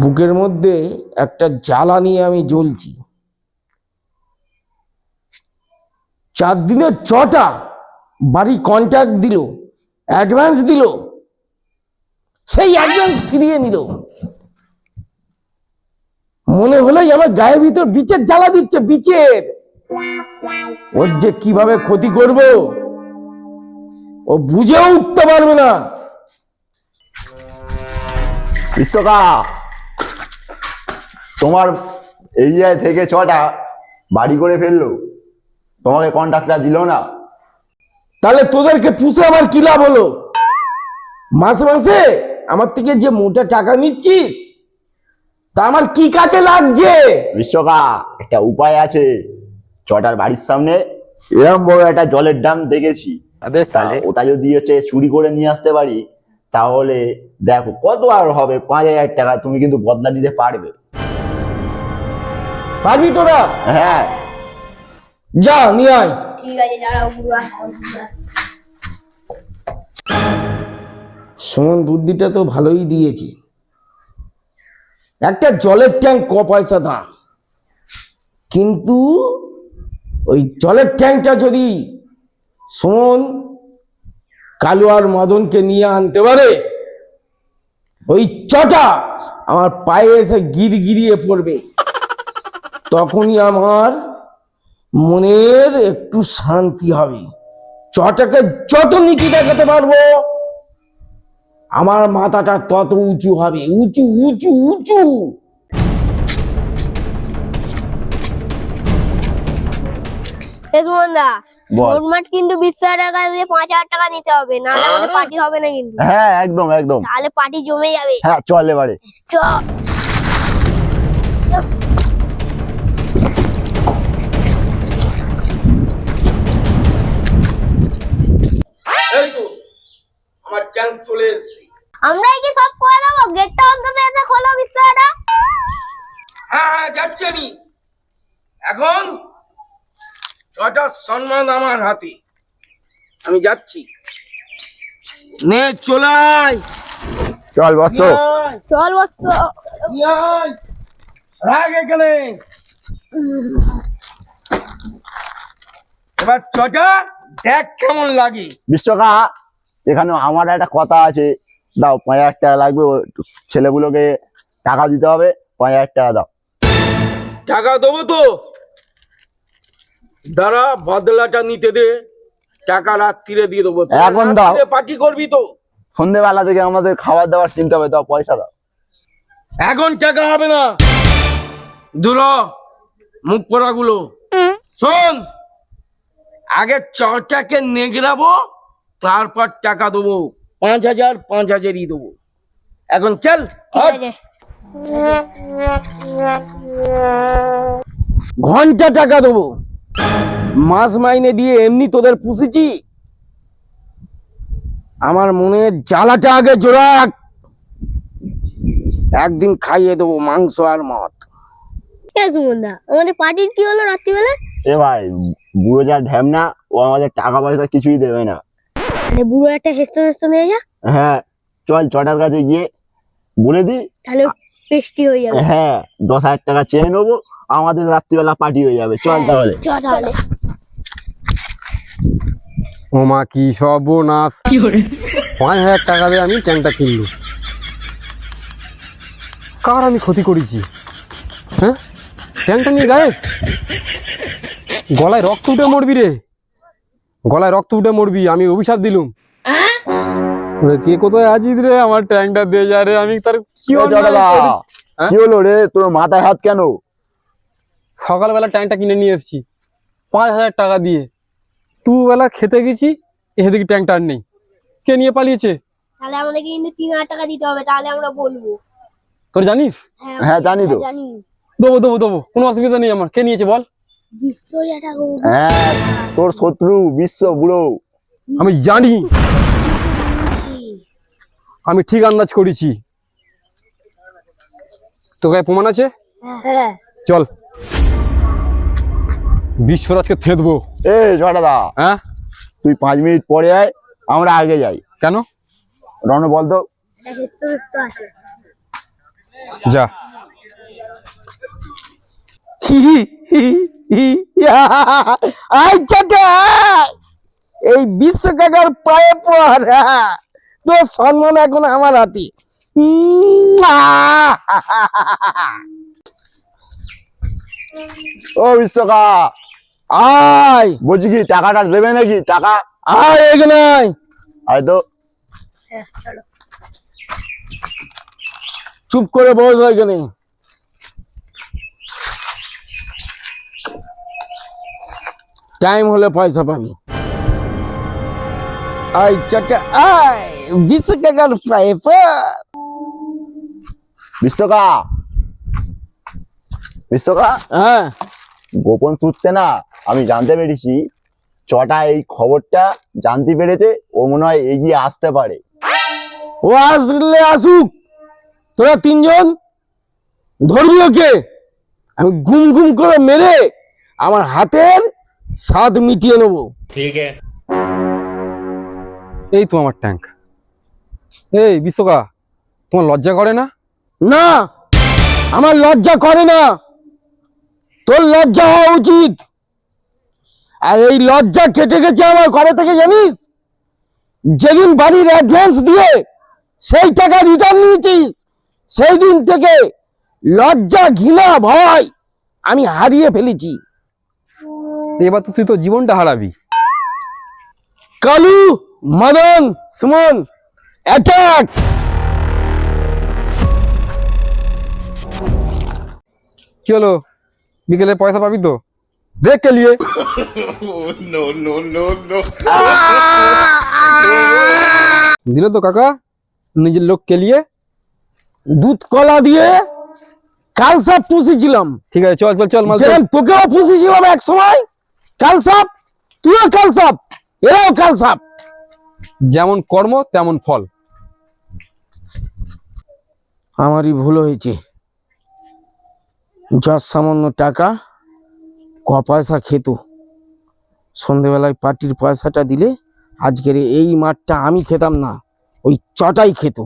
বুকের মধ্যে একটা জ্বালা নিয়ে আমি জ্বলছি। চার দিনের ছটা বাড়ি কন্ট্যাক্ট দিল অ্যাডভান্স দিল, সেই অ্যাডভান্স ফিরিয়ে নিল। মনে হলোই আমার গায়ের ভিতর বিচের জ্বালা দিচ্ছে, বিচের। ওর যে কীভাবে ক্ষতি করব, ও বুঝেও উঠতে পারবে না। বিশ্বকা তোমার এরিয়ায় থেকে ছটা বাড়ি করে ফেলল। তোমাকে কন্ট্রাক্টটা দিল না। তাহলে তোদেরকে পুষে আমার কি লাভ হলো? মাসে মাসে আমার থেকে যে মোটা টাকা নিচ্ছিস তা আমার কি কাজে লাগছে? বিশ্বকা একটা উপায় আছে। ছটার বাড়ির সামনে এরকম বড় একটা জলের ড্রাম দেখেছি। তা ওটা যদি হচ্ছে চুরি করে নিয়ে আসতে পারি তাহলে দেখো কত আর হবে? পাঁচ হাজার টাকা তুমি কিন্তু বদলা নিতে পারবে। পারবি তোরা? হ্যাঁ। যা নিয়ে আয়। ঠিক আছে দাঁড়াও গুরু সুমন বুদ্ধিটা তো ভালোই দিয়েছে। একটা জলের ট্যাঙ্ক ক পয়সা দাম কিন্তু ওই জলের ট্যাঙ্কটা যদি সুমন কালু আর মদনকে নিয়ে আনতে পারে ওই চটা আমার পায়ে এসে গির গিরিয়ে পড়বে। তখনই আমার মনের একটু শান্তি হবে। চটাকে যত নিচু দেখাতে পারব আমার মাথাটা তত উঁচু হবে। উঁচু উঁচু উঁচু। নোটমাট কিন্তু বিশ হাজার টাকা দিয়ে পাঁচ হাজার টাকা নিতে হবে না হলে পার্টি হবে না কিন্তু। হ্যাঁ একদম একদম। তাহলে পার্টি জমে যাবে। হ্যাঁ চল এবারে। চ। চলে এসেছে। আমরাই কি সব করে দেবো। গেটটা অন্তত এসে খোলো বিশ হাজার হ্যাঁ হ্যাঁ যাচ্ছি আমি। এখন ছটা সম্মান আমার হাতে। আমি যাচ্ছি। নে চলে আয়। চল বস। চল আয়। রাখ এখানে। এবার ছটা দেখ কেমন লাগে। বিশ্বকা এখানে আমার একটা কথা আছে। দাও পাঁচ হাজার টাকা লাগবে ছেলেগুলোকে টাকা দিতে হবে পাঁচ হাজার টাকা দাও। টাকা দেবো তো? দাঁড়া বদলাটা নিতে দে। টাকা রাত্রিরে দিয়ে দেবো। এখন দাও। পার্টি করবি তো? সন্ধেবেলা থেকে আমাদের খাবার দাবার কিনতে হবে দাও পয়সা দাও। এখন টাকা হবে না। দূর মুখ পোড়াগুলো। শোন আগে চটাকে নেগড়াবো তারপর টাকা দেবো পাঁচ হাজার পাঁচ হাজারই দেবো। এখন চল ঘণ্টা টাকা দেবো। মাস মাইনে দিয়ে এমনি তোদের পুষেছি। আমার মনে জ্বালাটা আগে জোরাক। একদিন খাইয়ে দেবো মাংস আর মদ। সুমনদা। আমাদের পার্টির কি হলো রাত্রিবেলা? এ ভাই বুড়ো যা ঢ্যামনা ও আমাদের টাকা পয়সা কিছুই দেবে না। তাহলে বুড়ো একটা হেস্ত হেস্ত নিয়ে যা। হ্যাঁ চল ছটার কাছে গিয়ে বলে দি তাহলে পেস্টি হয়ে যাবে। হ্যাঁ দশ হাজার টাকা চেয়ে নেব আমাদের রাত্রিবেলা পার্টি হয়ে যাবে। চল তাহলে। চ তাহলে। ওমা কি সর্বনাশ। পাঁচ হাজার টাকা দিয়ে আমি ট্যাঙ্কটা কিনলু কার আমি ক্ষতি করেছি? হ্যাঁ? ট্যাঙ্কটা নিয়ে গায়ে গলায় রক্ত উঠে মরবি রে। গলায় রক্ত উঠে মরবি আমি অভিশাপ দিলুম। ওরে, কে কোথায় আছিস রে? আমার ট্যাঙ্কটা দিয়ে যা রে আমি তার কি? হ্যাঁ? কি হলো রে? তোর মাথায় হাত কেন? সকালবেলা ট্যাঙ্কটা কিনে নিয়ে এসেছি পাঁচ হাজার টাকা দিয়ে। দুবেলা খেতে গেছি এসে দেখি ট্যাঙ্কটা আর নেই। কে নিয়ে পালিয়েছে? তাহলে আমাদেরকে কিন্তু তিন হাজার টাকা দিতে হবে তাহলে আমরা বলব। তোর জানিস? হ্যাঁ জানি তো। দেবো দেবো দেবো কোনো অসুবিধা নেই আমার। কে নিয়েছে বল? হ্যাঁ তোর শত্রু বিশ্ব বুড়ো। আমি জানি। আমি ঠিক আন্দাজ করেছি। তোর গায়ে প্রমাণ আছে? হ্যাঁ চল। বিশ্বরাজকে থেঁতবো এ জটাদা হ্যাঁ? তুই পাঁচ মিনিট পরে আয় আমরা আগে যাই। কেন? রণ হেস্ত হেস্ত যা। আই এই বিশ্ব কাকার পায়ে পর হ্যাঁ। তোর সম্মান এখন আমার হাতে ও বিশ্বকা আয় বলছি কি টাকাটা দেবে নাকি টাকা আয় এখানে আয়। আয় তো চুপ করে বস এখানে টাইম হলে পয়সা পাবি। আয় চাটা আয়। বিশ্ব কাকার পায়ে বিশ্বকা। বিশ্বকা হ্যাঁ। গোপন সূত্রে না আমি জানতে পেরেছি চটা এই খবরটা জানতে পেরেছে ও মনে হয় এগিয়ে আসতে পারে। ও আসলে আসুক। তোরা তিনজন? ধরবি ওকে? আমি গুম গুম করে মেরে আমার হাতের স্বাদ মিটিয়ে নেব। ঠিক এই তো আমার ট্যাঙ্ক এই বিশ্বকা তোমার লজ্জা করে না? না আমার লজ্জা করে না। তোর লজ্জা হওয়া উচিত। আর এই লজ্জা কেটে গেছে আমার ঘরে থেকে জানিস? যেদিন বাড়ির অ্যাডভান্স দিয়ে সেই টাকা রিটার্ন নিয়েছিস সেই দিন থেকে লজ্জা ঘৃণা ভয় আমি হারিয়ে ফেলেছি। এবার তো তুই তো জীবনটা হারাবি। কালু মদন সুমন অ্যাটাক কি হলো? বিকেলে পয়সা পাবি তো? দেখ কে লিয়ে। দিল তো কাকা নিজের লোক কে লিয়ে। দুধ কলা দিয়ে কাল সাপ পুষেছিলাম। ঠিক আছে চল চল চল। তোকেও পুষেছিলাম এক সময়। কাল সাপ তুইও কাল সাপ এরাও কাল সাপ যেমন কর্ম তেমন ফল। আমারই ভুল হয়েছে। যার সামান্য টাকা ক পয়সা খেত। সন্ধেবেলায় পার্টির পয়সাটা দিলে আজকের এই মাঠটা আমি খেতাম না ওই চটাই খেত।